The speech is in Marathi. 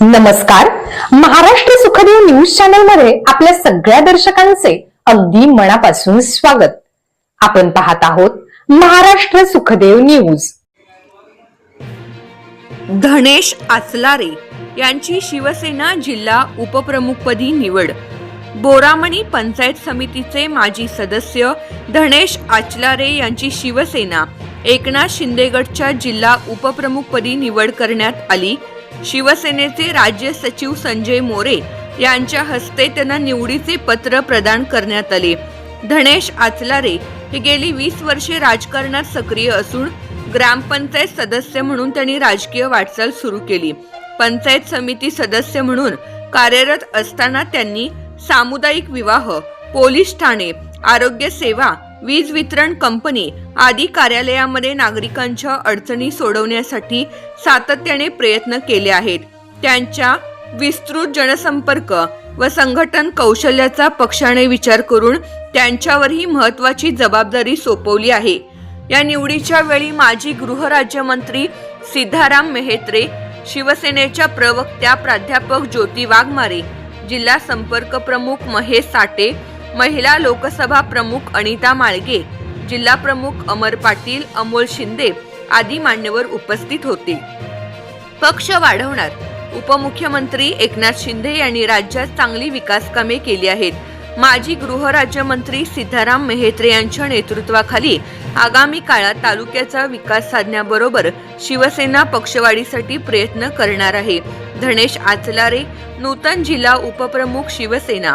नमस्कार. महाराष्ट्र सुखदेव न्यूज चॅनलमध्ये आपल्या सगळ्या दर्शकांचे अगदी मनापासून स्वागत. आपण पाहत आहोत महाराष्ट्र सुखदेव न्यूज. धनेश आचलारे यांची शिवसेना जिल्हा उपप्रमुखपदी निवड. बोरामणी पंचायत समितीचे माजी सदस्य धनेश आचलारे यांची शिवसेना एकनाथ शिंदेगडच्या जिल्हा उपप्रमुखपदी निवड करण्यात आली. शिवसेनेचे राज्य सचिव संजय मोरे यांच्या हस्ते त्यांना निवडीचे पत्र प्रदान करण्यात आले. धनेश आचलारे हे गेली वीस वर्षे राजकारणात सक्रिय असून ग्रामपंचायत सदस्य म्हणून त्यांनी राजकीय वाटचाल सुरू केली. पंचायत समिती सदस्य म्हणून कार्यरत असताना त्यांनी सामुदायिक विवाह पोलीस ठाणे आरोग्य सेवा वीज वितरण कंपनी आदी कार्यालयामध्ये नागरिकांच्या अडचणी सोडवण्यासाठी सातत्याने प्रयत्न केले आहेत. त्यांच्या विस्तृत जनसंपर्क व संघटन कौशल्याचा पक्षाने विचार करून त्यांच्यावरही महत्वाची जबाबदारी सोपवली आहे. या निवडीच्या वेळी माजी गृहराज्यमंत्री सिद्धाराम मेहेत्रे शिवसेनेच्या प्रवक्त्या प्राध्यापक ज्योती वाघमारे जिल्हा संपर्क प्रमुख महेश साठे महिला लोकसभा प्रमुख अनिता माळगे जिल्हा प्रमुख अमर पाटील अमोल शिंदे आदी मान्यवर उपस्थित होते. पक्ष वाढवणार. उपमुख्यमंत्री एकनाथ शिंदे यांनी राज्यात चांगली विकास कामे केली आहेत. माजी गृहराज्यमंत्री सिद्धाराम मेहेत्रे यांच्या नेतृत्वाखाली आगामी काळात तालुक्याचा विकास साधण्याबरोबर शिवसेना पक्षवाढीसाठी प्रयत्न करणार आहे. धनेश आचलारे नूतन जिल्हा उपप्रमुख शिवसेना